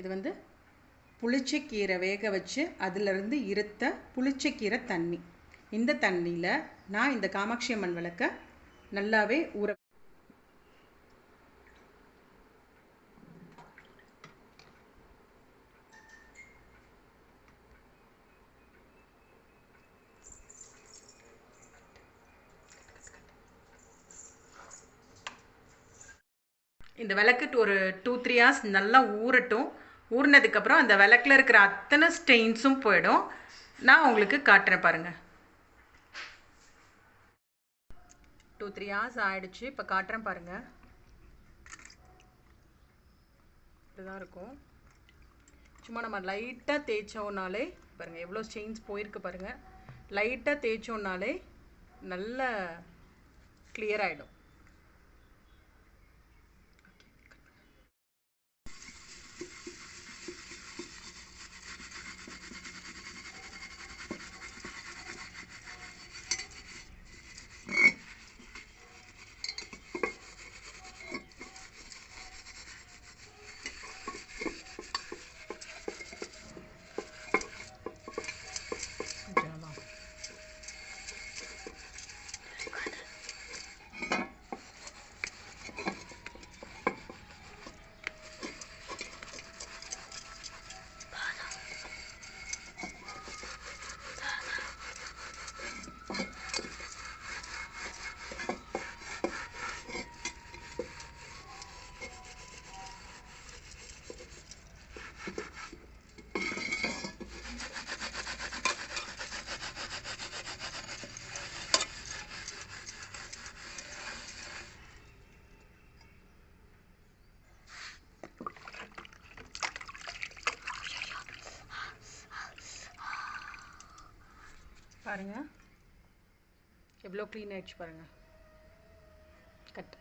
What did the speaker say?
இது வந்து புளிச்சக்கீரை வேக வச்சு அதிலிருந்து இருத்த புளிச்சக்கீரை தண்ணி. இந்த தண்ணியில் நான் இந்த காமாட்சி அம்மன் விளக்க நல்லாவே ஊற இந்த விளக்கு ஒரு டூ த்ரீ ஹார்ஸ் நல்லா ஊறட்டும். ஊறினதுக்கப்புறம் அந்த விளக்கில் இருக்கிற அத்தனை ஸ்டெயின்ஸும் போயிடும். நான் உங்களுக்கு காட்டுறேன் பாருங்கள் டூ த்ரீ ஹார்ஸ் ஆகிடுச்சு இப்போ காட்டுறேன் பாருங்கள் இப்படிதான் இருக்கும். சும்மா நம்ம லைட்டாக தேய்ச்சோம்னாலே பாருங்கள் எவ்வளோ ஸ்டெயின்ஸ் போயிருக்கு பாருங்கள் லைட்டாக தேய்ச்சோம்னாலே நல்ல கிளியர் ஆகிடும் பாருங்கள் எவ்வளோ க்ளீன் ஆகிடுச்சு பாருங்கள் கட்